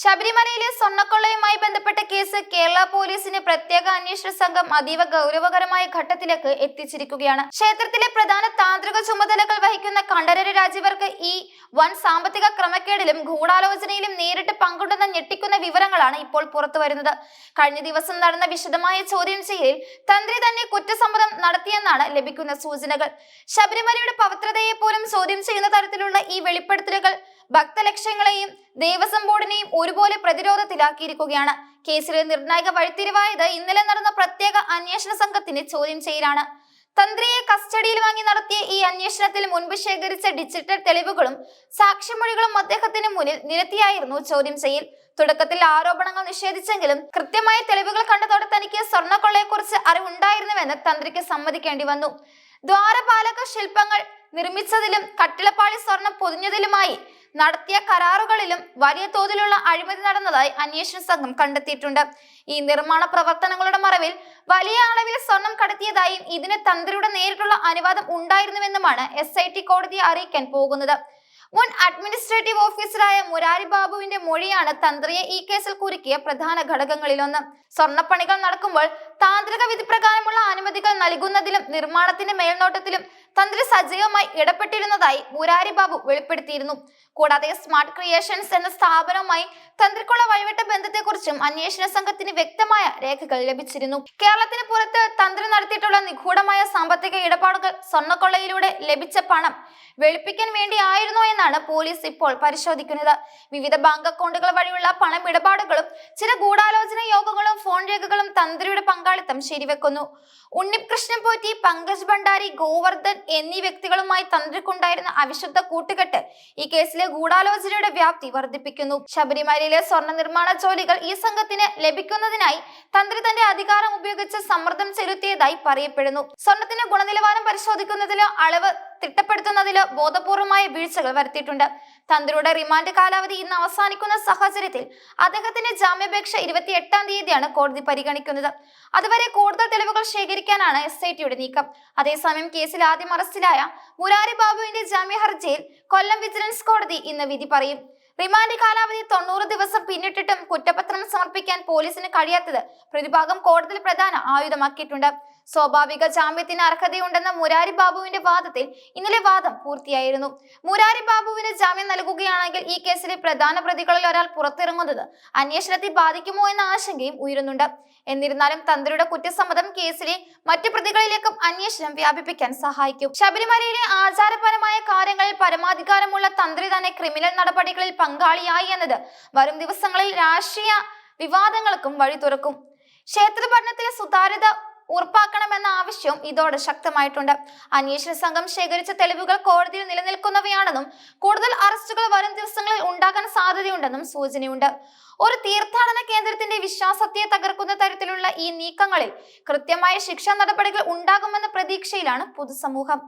ശബരിമലയിലെ സ്വർണക്കൊള്ളയുമായി ബന്ധപ്പെട്ട കേസ് കേരള പോലീസിന് പ്രത്യേക അന്വേഷണ സംഘം അതീവ ഗൗരവകരമായ ഘട്ടത്തിലേക്ക് എത്തിച്ചിരിക്കുകയാണ്. ക്ഷേത്രത്തിലെ പ്രധാന താന്ത്രിക ചുമതലകൾ വഹിക്കുന്ന കണ്ഠരര് രാജീവർക്ക് ഈ വൻ സാമ്പത്തിക ക്രമക്കേടിലും ഗൂഢാലോചനയിലും നേരിട്ട് പങ്കുണ്ടെന്ന ഞെട്ടിക്കുന്ന വിവരങ്ങളാണ് ഇപ്പോൾ പുറത്തു വരുന്നത്. കഴിഞ്ഞ ദിവസം നടന്ന വിശദമായ ചോദ്യം ചെയ്യലിൽ തന്ത്രി തന്നെ കുറ്റസമ്മതം നടത്തിയെന്നാണ് ലഭിക്കുന്ന സൂചനകൾ. ശബരിമലയുടെ പവിത്രതയെ പോലും ചോദ്യം ചെയ്യുന്ന തരത്തിലുള്ള ഈ വെളിപ്പെടുത്തലുകൾ ഭക്തലക്ഷ്യങ്ങളെയും ദേവസ്വം ബോർഡിനെയും ഒരുപോലെ പ്രതിരോധത്തിലാക്കിയിരിക്കുകയാണ്. കേസിലെ നിർണായക വഴിത്തിരിവായത് ഇന്നലെ നടന്ന പ്രത്യേക അന്വേഷണ സംഘത്തിന്റെ ചോദ്യം ചെയ്യലാണ്. തന്ത്രിയെ കസ്റ്റഡിയിൽ വാങ്ങി നടത്തിയ ഈ അന്വേഷണത്തിൽ മുൻപ് ശേഖരിച്ച ഡിജിറ്റൽ തെളിവുകളും സാക്ഷിമൊഴികളും അദ്ദേഹത്തിന് മുന്നിൽ നിരത്തിയായിരുന്നു ചോദ്യം ചെയ്യൽ. തുടക്കത്തിൽ ആരോപണങ്ങൾ നിഷേധിച്ചെങ്കിലും കൃത്യമായ തെളിവുകൾ കണ്ടതോടെ തനിക്ക് സ്വർണക്കൊള്ളയെക്കുറിച്ച് അറിവുണ്ടായിരുന്നുവെന്ന് തന്ത്രിക്ക് സമ്മതിക്കേണ്ടി വന്നു. ദ്വാരപാലക ശില്പങ്ങൾ നിർമ്മിച്ചതിലും കട്ടിളപ്പാളി സ്വർണം പൊതിഞ്ഞതിലുമായി നടത്തിയ കരാറുകളിലും വലിയ തോതിലുള്ള അഴിമതി നടന്നതായി അന്വേഷണ സംഘം കണ്ടെത്തിയിട്ടുണ്ട്. ഈ നിർമ്മാണ പ്രവർത്തനങ്ങളുടെ മറവിൽ വലിയ അളവിൽ സ്വർണം കടത്തിയതായും ഇതിന് തന്ത്രിയുടെ നേരിട്ടുള്ള അനുവാദം ഉണ്ടായിരുന്നുവെന്നുമാണ് എസ് ഐ ടി കോടതിയെ അറിയിക്കാൻ പോകുന്നത്. മുൻ അഡ്മിനിസ്ട്രേറ്റീവ് ഓഫീസറായ മുരാരി ബാബുവിന്റെ മൊഴിയാണ് തന്ത്രിയെ ഈ കേസിൽ കുരുക്കിയ പ്രധാന ഘടകങ്ങളിലൊന്ന്. സ്വർണപ്പണികൾ നടക്കുമ്പോൾ താന്ത്രിക വിധി പ്രകാരമുള്ള അനുമതികൾ നൽകുന്നതിലും നിർമ്മാണത്തിന്റെ മേൽനോട്ടത്തിലും തന്ത്രി സജീവമായി ഇടപെട്ടിരുന്നതായി മുരാരി ബാബു വെളിപ്പെടുത്തിയിരുന്നു. കൂടാതെ സ്മാർട്ട് ക്രിയേഷൻസ് എന്ന സ്ഥാപനവുമായി തന്ത്രിക്കുള്ള വഴിവിട്ട ബന്ധത്തെക്കുറിച്ചും അന്വേഷണ സംഘത്തിന് വ്യക്തമായ രേഖകൾ ലഭിച്ചിരുന്നു. കേരളത്തിന് പുറത്ത് തന്ത്രി നടത്തിയിട്ടുള്ള നിഗൂഢമായ സാമ്പത്തിക ഇടപാടുകൾ സ്വർണക്കൊള്ളയിലൂടെ ലഭിച്ച പണം വെളുപ്പിക്കാൻ വേണ്ടിയായിരുന്നോ എന്നാണ് പോലീസ് ഇപ്പോൾ പരിശോധിക്കുന്നത്. വിവിധ ബാങ്ക് അക്കൗണ്ടുകൾ വഴിയുള്ള പണം ഇടപാടുകളും ചില ഗൂഢാലോചന യോഗങ്ങളും ഫോൺ രേഖകളും തന്ത്രിയുടെ പങ്കാളിത്തം ശരിവെക്കുന്നു. ഉണ്ണികൃഷ്ണൻ കൃഷ്ണൻ പോറ്റി പങ്കജ് ഭണ്ഡാരി ഗോവർദ്ധൻ എന്നീ വ്യക്തികളുമായി തന്ത്രിക്കുണ്ടായിരുന്ന അവിശുദ്ധ കൂട്ടുകെട്ട് ഈ കേസിലെ ഗൂഢാലോചനയുടെ വ്യാപ്തി വർദ്ധിപ്പിക്കുന്നു. ശബരിമലയിലെ സ്വർണ നിർമ്മാണ ജോലികൾ ഈ സംഘത്തിന് ലഭിക്കുന്നതിനായി തന്ത്രി തന്റെ അധികാരം ഉപയോഗിച്ച് സമ്മർദ്ദം ചെലുത്തിയതായി പറയപ്പെടുന്നു. സ്വർണത്തിന്റെ ഗുണനിലവാരം പരിശോധിക്കുന്നതിലോ അളവ് തിട്ടപ്പെടുത്തുന്നതിലോ ബോധപൂർവമായ വീഴ്ചകൾ വരുത്തിയിട്ടുണ്ട്. തന്ത്രിയുടെ റിമാൻഡ് കാലാവധി ഇന്ന് അവസാനിക്കുന്ന സാഹചര്യത്തിൽ അദ്ദേഹത്തിന്റെ ജാമ്യാപേക്ഷ ഇരുപത്തി എട്ടാം തീയതിയാണ് കോടതി പരിഗണിക്കുന്നത്. അതുവരെ കൂടുതൽ തെളിവുകൾ ശേഖരിക്കാനാണ് എസ് ഐ ടിയുടെ നീക്കം. അതേസമയം കേസിൽ ആദ്യം അറസ്റ്റിലായ മുരാരി ബാബുവിന്റെ ജാമ്യ ഹർജിയിൽ കൊല്ലം വിജിലൻസ് കോടതി ഇന്ന് വിധി പറയും. റിമാൻഡ് കാലാവധി തൊണ്ണൂറ് ദിവസം പിന്നിട്ടിട്ടും കുറ്റപത്രം സമർപ്പിക്കാൻ പോലീസിന് കഴിയാത്തത് പ്രതിഭാഗം കോടതിയിൽ പ്രധാന ആയുധമാക്കിയിട്ടുണ്ട്. സ്വാഭാവിക ജാമ്യത്തിന് അർഹതയുണ്ടെന്ന മുരാരി ബാബുവിന്റെ വാദത്തിൽ ഇന്നലെ വാദം പൂർത്തിയായിരുന്നു. മുരാരി ബാബുവിന് ജാമ്യം നൽകുകയാണെങ്കിൽ ഈ കേസിലെ പ്രധാന പ്രതികളിൽ ഒരാൾ പുറത്തിറങ്ങുന്നത് അന്വേഷണത്തെ ബാധിക്കുമോ എന്ന ആശങ്കയും ഉയരുന്നുണ്ട്. എന്നിരുന്നാലും തന്ത്രിയുടെ കുറ്റസമ്മതം കേസിലെ മറ്റു പ്രതികളിലേക്കും അന്വേഷണം വ്യാപിപ്പിക്കാൻ സഹായിക്കും. ശബരിമലയിലെ ആചാരപരമായ കാര്യങ്ങളിൽ പരമാധികാരമുള്ള തന്ത്രി തന്നെ ക്രിമിനൽ നടപടികളിൽ പങ്കാളിയായി എന്നത് വരും ദിവസങ്ങളിൽ രാഷ്ട്രീയ വിവാദങ്ങൾക്കും വഴി തുറക്കും ക്ഷേത്ര ഭരണത്തിലെ സുതാര്യത ഉറപ്പാക്കണമെന്ന ആവശ്യവും ഇതോടെ ശക്തമായിട്ടുണ്ട്. അന്വേഷണ സംഘം ശേഖരിച്ച തെളിവുകൾ കോടതിയിൽ നിലനിൽക്കുന്നവയാണെന്നും കൂടുതൽ അറസ്റ്റുകൾ വരും ദിവസങ്ങളിൽ ഉണ്ടാകാൻ സാധ്യതയുണ്ടെന്നും സൂചനയുണ്ട്. ഒരു തീർത്ഥാടന കേന്ദ്രത്തിന്റെ വിശ്വാസത്തെ തകർക്കുന്ന തരത്തിലുള്ള ഈ നീക്കങ്ങളിൽ കൃത്യമായ ശിക്ഷാ നടപടികൾ ഉണ്ടാകുമെന്ന പ്രതീക്ഷയിലാണ് പൊതുസമൂഹം.